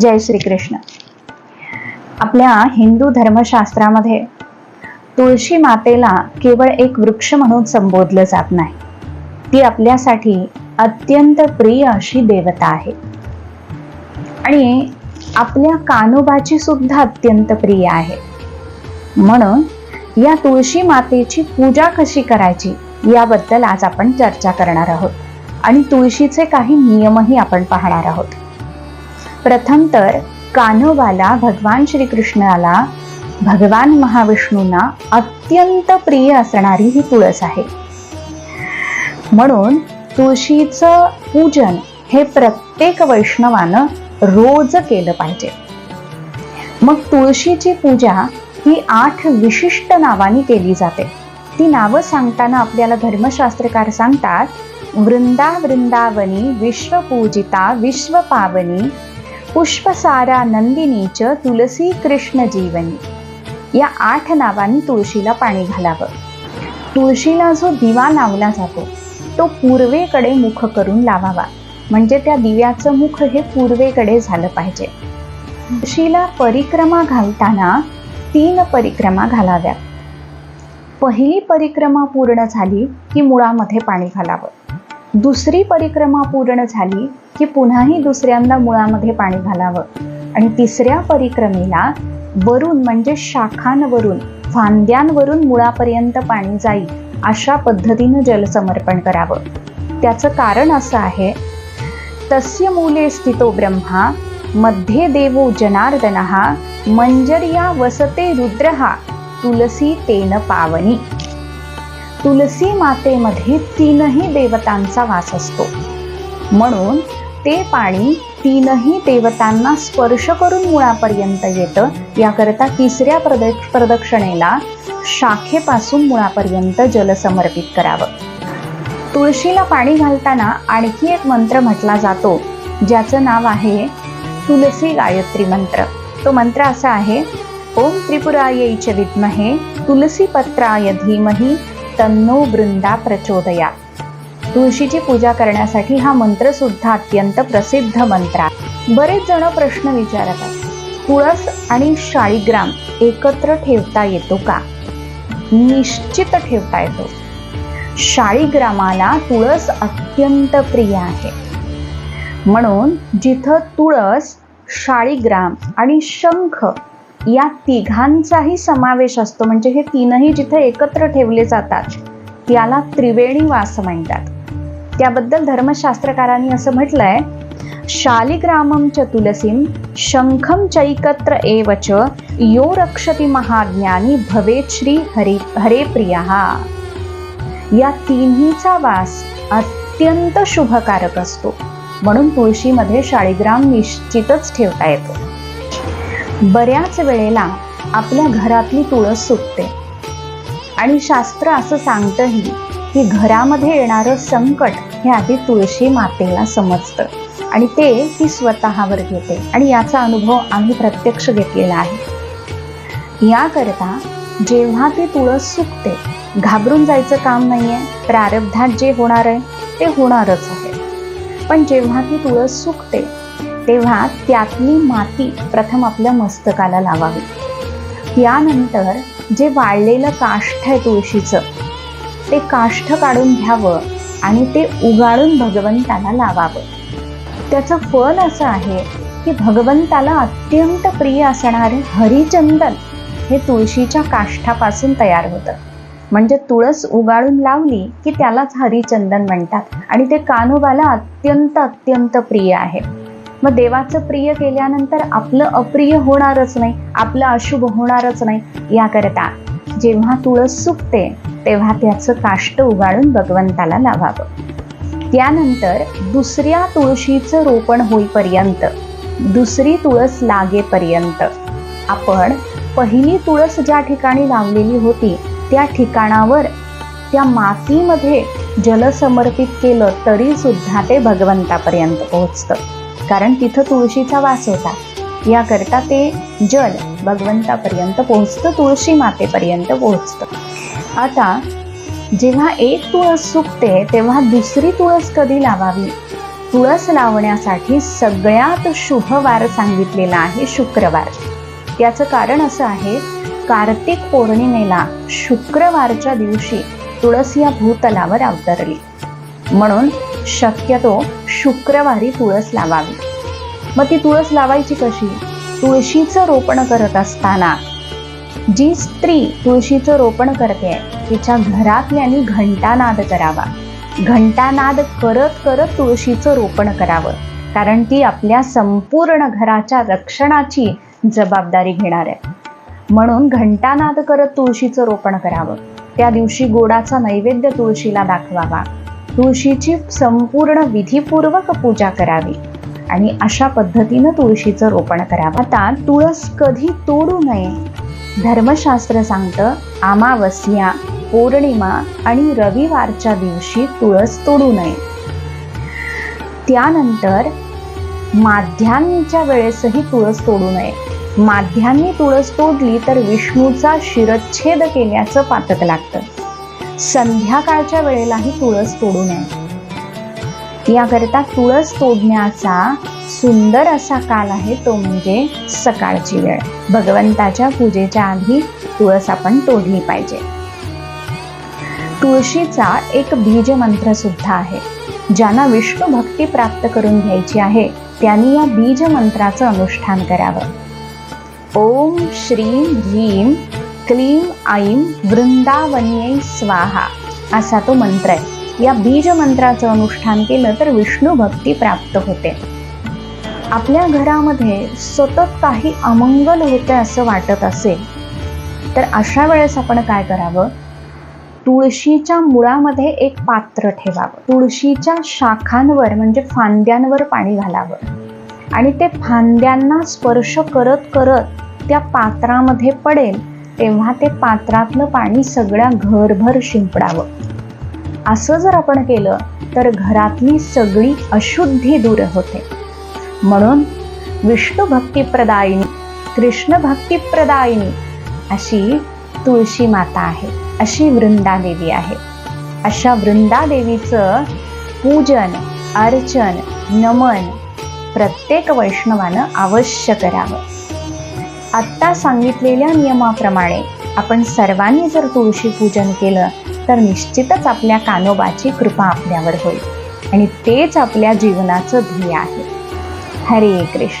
जय श्रीकृष्ण. आपल्या हिंदू धर्मशास्त्रामध्ये तुळशी मातेला केवळ एक वृक्ष म्हणून संबोधलं जात नाही. ती आपल्यासाठी अत्यंत प्रिय अशी देवता आहे. आणि आपल्या कानोबाची सुद्धा अत्यंत प्रिय आहे. म्हणून या तुळशी मातेची पूजा कशी करायची याबद्दल आज आपण चर्चा करणार आहोत. आणि तुळशीचे काही नियमही आपण पाहणार आहोत. प्रथम तर कान्होबाला भगवान श्रीकृष्णाला भगवान महाविष्णूंना अत्यंत प्रिय असणारी ही तुळस आहे. म्हणून तुळशीचं पूजन हे प्रत्येक वैष्णवानं रोज केलं पाहिजे. मग तुळशीची पूजा ही आठ विशिष्ट नावानी केली जाते. ती नावं सांगताना आपल्याला धर्मशास्त्रकार सांगतात वृंदा वृंदावनी विश्वपूजिता विश्वपावनी पुष्पसारा नंदिनीच तुलसी कृष्ण जीवनी. या आठ नावांनी तुळशीला पाणी घालावं. तुळशीला जो दिवा लावला जातो तो पूर्वेकडे मुख करून लावावा. म्हणजे त्या दिव्याचं मुख हे पूर्वेकडे झालं पाहिजे. तुळशीला परिक्रमा घालताना तीन परिक्रमा घालाव्यात. पहिली परिक्रमा पूर्ण झाली की मुळामध्ये पाणी घालावं. दुसरी परिक्रमा पूर्ण झाली की पुन्हाही दुसऱ्यांदा मुळामध्ये पाणी घालावं. आणि तिसऱ्या परिक्रमेला वरून म्हणजे शाखांवरून फांद्यांवरून मुळापर्यंत पाणी जाईल अशा पद्धतीनं जलसमर्पण करावं. त्याचं कारण असं आहे तस्य मूले स्थितो ब्रह्मा मध्ये देवो जनार्दनः मंजर्या वसते रुद्रहा तुलसी तेन पावनी. तुलसी मातेमध्ये तीनही देवतांचा वास असतो. म्हणून ते पाणी तीनही देवतांना स्पर्श करून मुळापर्यंत येतं. याकरता तिसऱ्या प्रद प्रदक्षिणेला शाखेपासून मुळापर्यंत जल समर्पित करावं. तुळशीला पाणी घालताना आणखी एक मंत्र म्हटला जातो ज्याचं नाव आहे तुलसी गायत्री मंत्र. तो मंत्र असा आहे ओम त्रिपुरायै च विद्महे तुलसी पत्राय धीमही तन्नो वृंदा प्रचोदया. तुळशीची पूजा करण्यासाठी हा मंत्र सुद्धा अत्यंत प्रसिद्ध मंत्र आहे. बरेच जण प्रश्न विचारतात तुळस आणि शाळीग्राम एकत्र ठेवता येतो का? निश्चित ठेवता येतो. शाळीग्रामाला तुळस अत्यंत प्रिय आहे. म्हणून जिथं तुळस शाळीग्राम आणि शंख या तिघांचाही समावेश असतो. म्हणजे हे तीनही जिथे एकत्र ठेवले जातात त्याला त्रिवेणी वास म्हणतात. त्याबद्दल धर्मशास्त्रकारांनी असं म्हटलंय शालिग्रामम च तुलसीम शंखम चैकत्र एव च यो रक्षति महाज्ञानी भवेत श्री हरे हरे प्रिया। या तिन्हीचा वास अत्यंत शुभकारक असतो. म्हणून तुळशीमध्ये शाळीग्राम निश्चितच ठेवता येतो. बऱ्याच वेळेला आपल्या घरातली तुळस सुकते आणि शास्त्र असं सांगतंही की घरामध्ये येणारं संकट हे आधी तुळशी मातेला समजतं. आणि ते ती स्वतःवर घेते. आणि याचा अनुभव आम्ही प्रत्यक्ष घेतलेला आहे. याकरता जेव्हा ती तुळस सुकते घाबरून जायचं काम नाहीये. प्रारब्धात जे होणार आहे ते होणारच आहे. पण जेव्हा ती तुळस सुकते तेव्हा त्यातली माती प्रथम आपल्या मस्तकाला लावावी. त्यानंतर जे वाळलेलं काष्ठ आहे तुळशीचं ते काष्ठ काढून घ्यावं आणि ते उगाळून भगवंताला लावावं. त्याचं फल असं आहे की भगवंताला अत्यंत प्रिय असणारे हरिचंदन हे तुळशीच्या काष्ठापासून तयार होतं. म्हणजे तुळस उगाळून लावली की त्यालाच हरिचंदन म्हणतात आणि ते कानोबाला अत्यंत अत्यंत प्रिय आहे. मग देवाचं प्रिय केल्यानंतर आपलं अप्रिय होणारच नाही आपलं अशुभ होणारच नाही याकरता जेव्हा तुळस सुकते तेव्हा त्याचं काष्ट उगाळून भगवंताला लावावं. त्यानंतर दुसऱ्या तुळशीचं रोपण होईपर्यंत दुसरी तुळस लागेपर्यंत आपण पहिली तुळस ज्या ठिकाणी लावलेली होती त्या ठिकाणावर त्या मातीमध्ये जल समर्पित केलं तरी सुद्धा ते भगवंतापर्यंत पोहोचतं. कारण तिथं तुळशीचा वास होता. याकरता ते जल भगवंतापर्यंत पोहोचतं तुळशी मातेपर्यंत पोहोचतं. आता जेव्हा एक तुळस सुकते तेव्हा दुसरी तुळस कधी लावावी? तुळस लावण्यासाठी सगळ्यात शुभ वार सांगितलेला आहे शुक्रवार. याचं कारण असं आहे कार्तिक पौर्णिमेला शुक्रवारच्या दिवशी तुळस या भूतलावर अवतरली. म्हणून शक्यतो शुक्रवारी तुळस लावावी. मग ती तुळस लावायची कशी? तुळशीचं रोपण करत असताना. जी स्त्री तुळशीचं रोपण करते तिच्या घरातल्यानी घंटानाद करावा. घंटानाद करत करत तुळशीचं रोपण करावं कारण ती आपल्या संपूर्ण घराच्या रक्षणाची जबाबदारी घेणार आहे. म्हणून घंटानाद करत तुळशीचं रोपण करावं. त्या दिवशी गोडाचा नैवेद्य तुळशीला दाखवावा. तुळशीची संपूर्ण विधीपूर्वक पूजा करावी. आणि अशा पद्धतीनं तुळशीचं रोपण करावं. आता तुळस कधी तोडू नये. धर्मशास्त्र सांगतं अमावस्या पौर्णिमा आणि रविवारच्या दिवशी तुळस तोडू नये. त्यानंतर माध्यान्नीच्या वेळेसही तुळस तोडू नये. माध्यान्नी तुळस तोडली तर विष्णूचा शिरच्छेद केल्याचं पातक लागतं. संध्याकाळच्या वेळेलाही तुळस तोडू नये. याकरिता तुळस तोडण्याचा सुंदर असा काल आहे तो म्हणजे सकाळची वेळ. भगवंताच्या पूजेच्या आधी तुळस आपण तोडली पाहिजे. तुळशीचा एक बीज मंत्र सुद्धा आहे. ज्यांना विष्णू भक्ती प्राप्त करून घ्यायची आहे त्यांनी या बीज मंत्राचं अनुष्ठान करावं. ओम श्रीं ह्रीं क्लीम ऐं वृंदावन्ये स्वाहा असा तो मंत्र आहे. या बीज मंत्राचं अनुष्ठान केलं तर विष्णू भक्ती प्राप्त होते. आपल्या घरामध्ये सतत काही अमंगल होते असं वाटत असेल तर अशा वेळेस आपण काय करावं? तुळशीच्या मुळामध्ये एक पात्र ठेवावं. तुळशीच्या शाखांवर म्हणजे फांद्यांवर पाणी घालावं. आणि ते फांद्यांना स्पर्श करत करत त्या पात्रामध्ये पडेल. तेव्हा ते पात्रातलं पाणी सगळ्या घरभर शिंपडावं. असं जर आपण केलं तर घरातली सगळी अशुद्धी दूर होते. म्हणून विष्णू भक्तिप्रदायिनी कृष्ण भक्तिप्रदायिनी अशी तुळशी माता आहे अशी वृंदादेवी आहे. अशा वृंदादेवीचं पूजन अर्चन नमन प्रत्येक वैष्णवानं अवश्य करावं. आत्ता सांगितलेल्या नियमाप्रमाणे आपण सर्वांनी जर तुळशी पूजन केलं तर निश्चितच आपल्या कानोबाची कृपा आपल्यावर होईल. आणि तेच आपल्या जीवनाचं ध्येय आहे. हरे कृष्ण.